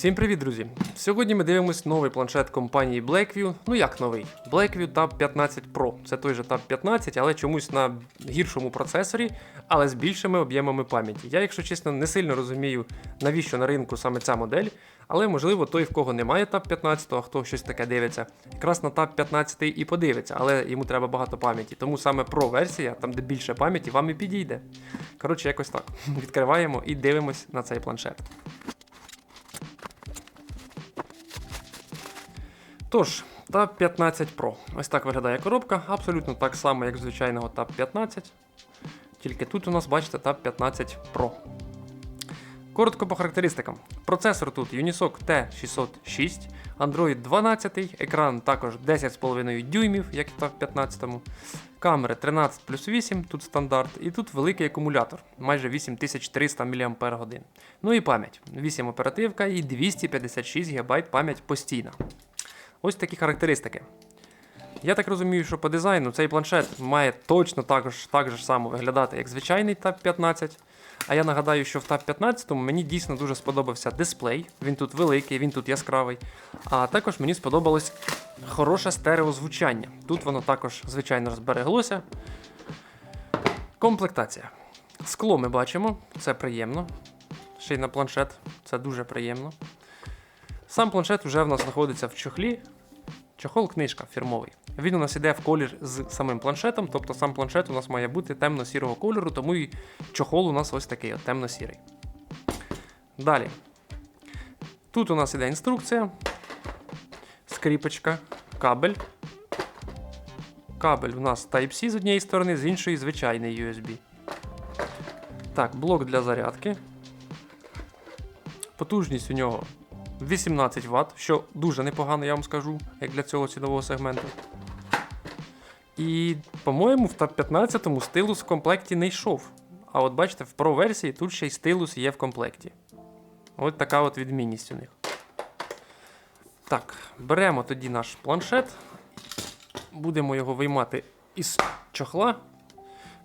Всім привіт, друзі! Сьогодні ми дивимось новий планшет компанії Blackview. Ну як новий? Blackview Tab 15 Pro. Це той же Tab 15, але чомусь на гіршому процесорі, але з більшими об'ємами пам'яті. Я, якщо чесно, не сильно розумію, навіщо на ринку саме ця модель, але можливо той, в кого немає Tab 15, а хто щось таке дивиться, якраз на Tab 15 і подивиться, але йому треба багато пам'яті. Тому саме Pro версія, там де більше пам'яті, вам і підійде. Коротше, якось так. Відкриваємо і дивимось на цей планшет. Тож, Tab 15 Pro. Ось так виглядає коробка, абсолютно так само, як звичайного Tab 15. Тільки тут у нас, бачите, Tab 15 Pro. Коротко по характеристикам. Процесор тут Unisoc T606, Android 12, екран також 10,5 дюймів, як і в Tab 15. Камери 13 плюс 8, тут стандарт, і тут великий акумулятор, майже 8300 мАч. Ну і пам'ять. 8 оперативка і 256 ГБ пам'ять постійна. Ось такі характеристики. Я так розумію, що по дизайну цей планшет має точно також, так же само виглядати, як звичайний Tab 15. А я нагадаю, що в Tab 15 мені дійсно дуже сподобався дисплей. Він тут великий, він тут яскравий. А також мені сподобалось хороше стереозвучання. Тут воно також, звичайно, збереглося. Комплектація. Скло ми бачимо, це приємно. Ще й на планшет, це дуже приємно. Сам планшет вже в нас знаходиться в чохлі. Чохол книжка фірмовий. Він у нас іде в колір з самим планшетом, тобто сам планшет у нас має бути темно-сірого кольору, тому і чохол у нас ось такий от, темно-сірий. Далі. Тут у нас іде інструкція, скріпочка, кабель. Кабель у нас Type-C з однієї сторони, з іншої звичайний USB. Так, блок для зарядки. Потужність у нього 18 Вт, що дуже непогано, я вам скажу, як для цього цінового сегменту. І, по-моєму, в Tab 15 стилус в комплекті не йшов. А от бачите, в Pro версії тут ще й стилус є в комплекті. От така от відмінність у них. Так, беремо тоді наш планшет. Будемо його виймати із чохла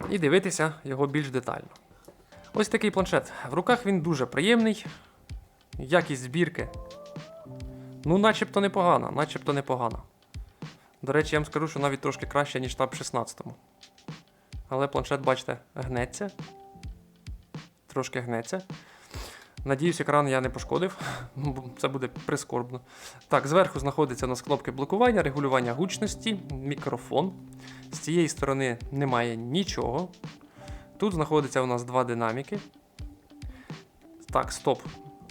і дивитися його більш детально. Ось такий планшет. В руках він дуже приємний. Якість збірки. Ну, начебто непогана, начебто непогана. До речі, я вам скажу, що навіть трошки краще, ніж Tab 16. Але планшет, бачите, гнеться. Трошки гнеться. Надіюсь, екран я не пошкодив, бо це буде прискорбно. Так, зверху знаходиться у нас кнопки блокування, регулювання гучності, мікрофон. З цієї сторони немає нічого. Тут знаходиться у нас два динаміки. Так, стоп.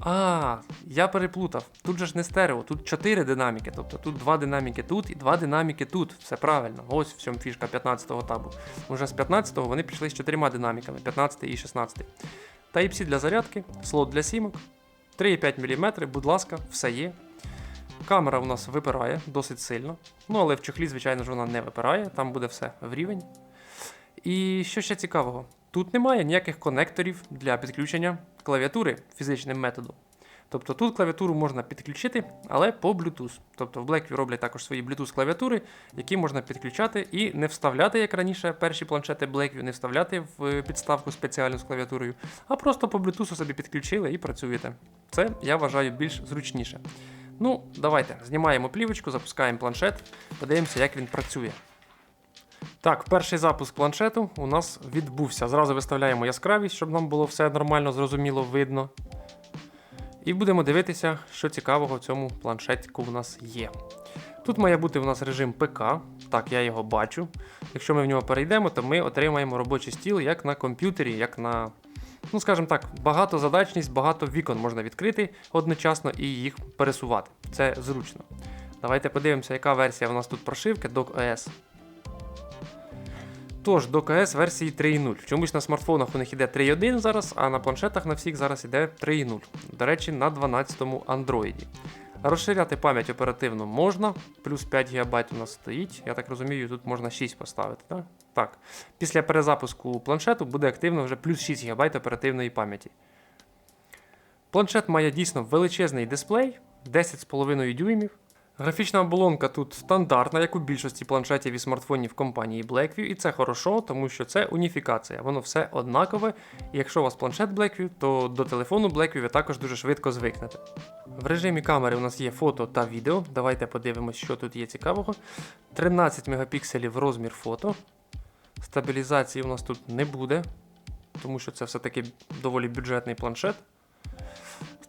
А, я переплутав. Тут же ж не стерео, тут 4 динаміки. Тобто тут два динаміки тут і два динаміки тут. Все правильно. Ось в цьому фішка 15-го табу. Уже з 15-го вони пішли з чотирма динаміками, 15 і 16. Type-C для зарядки, слот для сімок, 3,5 мм, будь ласка, все є. Камера у нас випирає досить сильно. Ну, але в чохлі, звичайно ж, вона не випирає, там буде все в рівень. І що ще цікавого? Тут немає ніяких конекторів для підключення клавіатури фізичним методом. Тобто тут клавіатуру можна підключити, але по Bluetooth. Тобто в Blackview роблять також свої Bluetooth клавіатури, які можна підключати і не вставляти, як раніше, перші планшети Blackview, не вставляти в підставку спеціальну з клавіатурою, а просто по Bluetooth собі підключили і працюєте. Це я вважаю більш зручніше. Ну, давайте знімаємо плівочку, запускаємо планшет, подивимося, як він працює. Так, перший запуск планшету у нас відбувся. Зразу виставляємо яскравість, щоб нам було все нормально, зрозуміло, видно. І будемо дивитися, що цікавого в цьому планшетику у нас є. Тут має бути у нас режим ПК, так, я його бачу. Якщо ми в нього перейдемо, то ми отримаємо робочий стіл як на комп'ютері, як на, ну скажімо так, багатозадачність, багато вікон можна відкрити одночасно і їх пересувати. Це зручно. Давайте подивимося, яка версія у нас тут прошивки DocOS. Тож, до КС версії 3.0. Чомусь на смартфонах у них іде 3.1 зараз, а на планшетах на всіх зараз іде 3.0. До речі, на 12-му Android. Розширяти пам'ять оперативно можна, плюс 5 ГБ у нас стоїть. Я так розумію, тут можна 6 поставити. Так? так. Після перезапуску планшету буде активно вже плюс 6 ГБ оперативної пам'яті. Планшет має дійсно величезний дисплей, 10,5 дюймів. Графічна оболонка тут стандартна, як у більшості планшетів і смартфонів компанії Blackview, і це хорошо, тому що це уніфікація. Воно все однакове. І якщо у вас планшет Blackview, то до телефону Blackview ви також дуже швидко звикнете. В режимі камери у нас є фото та відео. Давайте подивимось, що тут є цікавого. 13 мегапікселів розмір фото. Стабілізації у нас тут не буде, тому що це все-таки доволі бюджетний планшет.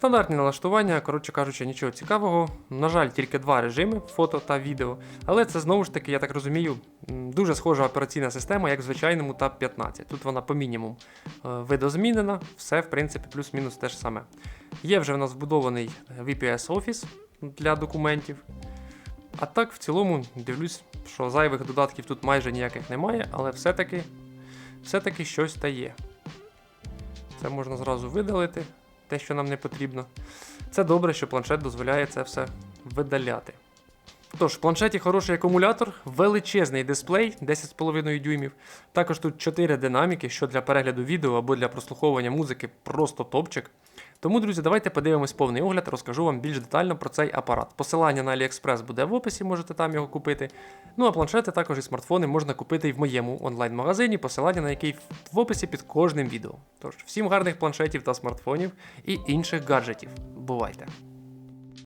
Стандартні налаштування, коротше кажучи, нічого цікавого. На жаль, тільки два режими фото та відео. Але це знову ж таки, я так розумію, дуже схожа операційна система, як в звичайному Tab 15. Тут вона по мінімум е, видозмінена, все в принципі плюс-мінус те ж саме. Є вже в нас вбудований VPS Office для документів. А так, в цілому, дивлюсь, що зайвих додатків тут майже ніяких немає, але все-таки, все-таки щось та є. Це можна зразу видалити те, що нам не потрібно. Це добре, що планшет дозволяє це все видаляти. Тож, в планшеті хороший акумулятор, величезний дисплей 10,5 дюймів. Також тут 4 динаміки, що для перегляду відео або для прослуховування музики просто топчик. Тому, друзі, давайте подивимось повний огляд, розкажу вам більш детально про цей апарат. Посилання на AliExpress буде в описі, можете там його купити. Ну а планшети також і смартфони можна купити і в моєму онлайн-магазині, посилання на який в описі під кожним відео. Тож, всім гарних планшетів та смартфонів і інших гаджетів. Бувайте!